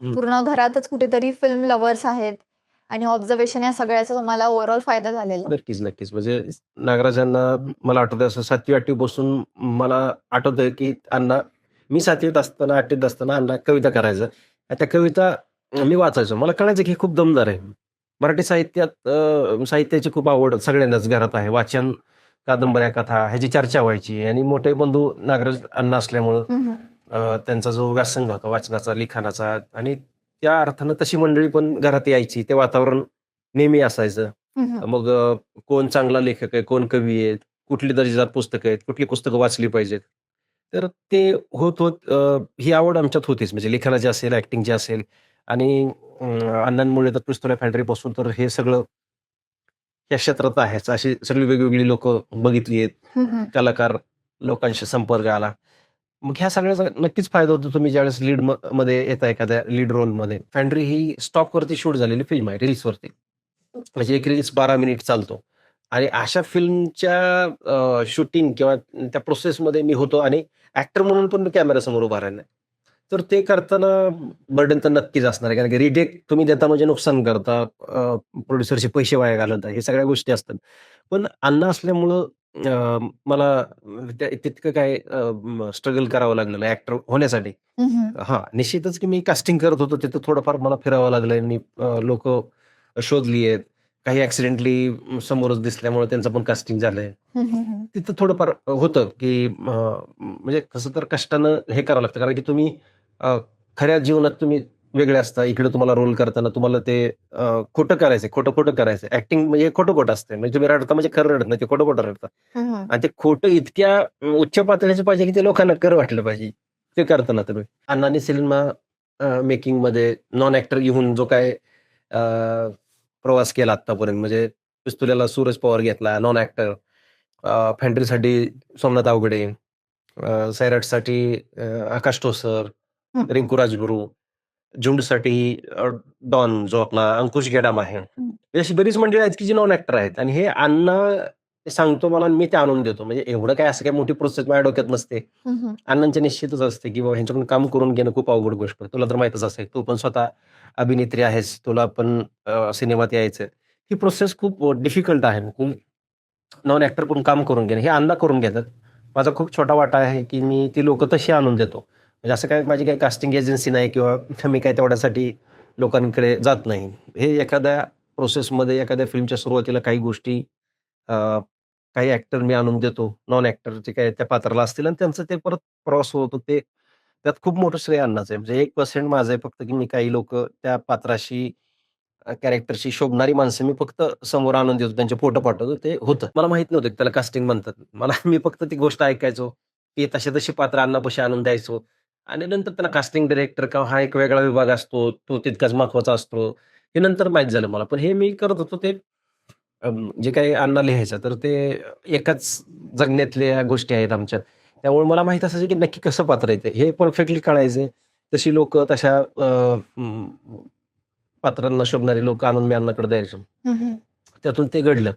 पूर्ण घरातच कुठेतरी फिल्म लव्हर्स आहेत आणि ऑब्झर्वेशन या सगळ्याचा तुम्हाला ओव्हरऑल फायदा झालेला. नक्कीच, नक्कीच. म्हणजे नागराजांना मला आठवतंय असं 7वी-8वी पासून मला आठवतंय, की अण्णा मी 7वीत असताना 8वीत असताना अण्णा कविता करायचा. आणि त्या कविता मी वाचायचो. मला कळायचं, की हे खूप दमदार आहे. मराठी साहित्यात अ, साहित्याची खूप आवड सगळ्यांनाच घरात आहे. वाचन, कादंबऱ्या, कथा ह्याची चर्चा व्हायची आणि मोठे बंधू नागराज अण्णा असल्यामुळं त्यांचा जो व्यासंग होता वाचनाचा, लिखाणाचा आणि त्या अर्थानं तशी मंडळी पण घरात यायची. ते वातावरण नेहमी असायचं. मग कोण चांगला लेखक आहे, कोण कवी आहेत, कुठली दर्जेदार पुस्तकं आहेत, कुठली पुस्तकं वाचली पाहिजेत. तर ते होत, होत ही आवड आमच्यात होतीच. म्हणजे लिखाणाची असेल, ॲक्टिंगची असेल आणि अण्णांमुळे तर पिस्तुल्या फॅन्ड्रीपासून तर हे सगळं या क्षेत्रात आहेच. अशी सगळी वेगवेगळी लोकं बघितली आहेत. कलाकार लोकांशी संपर्क आला. मग ह्या सगळ्याचा नक्कीच फायदा होतो. तुम्ही ज्यावेळेस लीडमध्ये येता एखाद्या लीड रोलमध्ये. फॅन्ड्री ही स्टॉकवरती शूट झालेली फिल्म आहे, रील्सवरती. म्हणजे एक रील्स 12 मिनिट चालतो. आणि अशा फिल्मच्या शूटिंग किंवा त्या प्रोसेसमध्ये मी होतो आणि ॲक्टर म्हणून पण कॅमेऱ्यासमोर उभा राहिला तर ते करताना बर्डन तर नक्कीच असणार आहे. कारण की रिटेक तुम्ही देता म्हणजे नुकसान करता. प्रोड्युसरचे पैसे वाया घालवता. हे सगळ्या गोष्टी असतात. पण अन्न असल्यामुळं अ, मला त्या तितकं काय स्ट्रगल करावं लागलं नाही ॲक्टर होण्यासाठी. हं, हं. हां, निश्चितच की मी कास्टिंग करत होतो तिथं थोडंफार मला फिरावं लागलं आणि अ, लोकं शोधली आहेत. काही ॲक्सिडेंटली समोरच दिसल्यामुळे त्यांचं पण कास्टिंग झालंय. हं, हं, हं. तिथं थोडंफार होतं, की अ, म्हणजे कसं तर कष्टानं हे करावं लागतं. कारण की तुम्ही अ, खऱ्या जीवनात तुम्ही वेगळे असता. इकडे तुम्हाला रोल करताना तुम्हाला ते खोटं करायचंय, खोटं-खोटं करायचंय. ॲक्टिंग म्हणजे खोटं-खोटं असते. म्हणजे तुम्ही रडता म्हणजे खरं रडत नाही. ते खोटं-खोटं रडता. हं, हं. आणि ते खोटं इतक्या उच्च पातळीचं पाहिजे, की ते लोकांना खरं वाटलं पाहिजे. ते करताना तुम्ही. अण्णांनी सिनेमा अ, मेकिंगमध्ये नॉन ॲक्टर घेऊन जो काय प्रवास केला आत्तापर्यंत म्हणजे पिस्तुल्याला सूरज पवार घेतला, नॉन ॲक्टर. अ, फॅन्ड्रीसाठी सोमनाथ अवघडे. सैराटसाठी आकाश ठोसर, हं. रिंकू राजगुरू. झुंडसाठी डॉन जो आपला अंकुश गेडाम आहे. हं. अशी बरीच मंडळी आहेत, की जी नॉन ॲक्टर आहेत आणि हे अण्णा सांगतो मला आणि मी ते आणून देतो. म्हणजे एवढं काय असं काही मोठी प्रोसेस माझ्या डोक्यात नसते. अण्णांच्या निश्चितच असते, की बाबा ह्यांच्याकडून काम करून घेणं खूप अवघड गोष्ट. तुला तर माहीतच असेल. तू पण स्वतः अभिनेत्री आहेस. तुला पण सिनेमात यायचं ही प्रोसेस खूप डिफिकल्ट आहे. खूप नॉन ॲक्टर पण काम करून घेणं हे अण्णा करून घेतात. माझा खूप छोटा वाटा आहे, की मी ती लोकं तशी आणून देतो. म्हणजे असं काय माझी काही कास्टिंग एजन्सी नाही किंवा मी काय तेवढ्यासाठी लोकांकडे जात नाही. हे एखाद्या प्रोसेसमध्ये एखाद्या फिल्मच्या सुरुवातीला काही गोष्टी काही ॲक्टर मी आणून देतो. नॉन ॲक्टर जे काय त्या पात्राला असतील आणि त्यांचं ते परत प्रवास होतो ते त्यात खूप मोठं श्रेय अन्नाचं आहे. म्हणजे एक पर्सेंट माझं आहे फक्त, की मी काही लोक त्या पात्राशी कॅरेक्टरशी शोभणारी माणसं मी फक्त समोर आणून देतो. त्यांचे फोटो पाठवतो. ते होतं. मला माहीत नव्हतं, त्याला कास्टिंग म्हणतात. मला मी फक्त ती गोष्ट ऐकायचो. की तसे तशी पात्र अन्नापाशी आणून द्यायचो आणि नंतर त्यांना कास्टिंग डायरेक्टर किंवा हा एक वेगळा विभाग असतो. तो तितकाच महत्त्वाचा असतो. हे नंतर माहीत झालं मला. पण हे मी करत होतो ते जे काही अण्णा लिहायचं तर ते एकाच जगण्यातल्या गोष्टी आहेत आमच्यात. त्यामुळे मला माहीत असायचं, की नक्की कसं पात्र आहे ते. हे परफेक्टली कळायचं. तशी लोकं तशा पात्रांना शोभणारी लोकं आणून मी अण्णाकडे द्यायचो. त्यातून ते घडलं.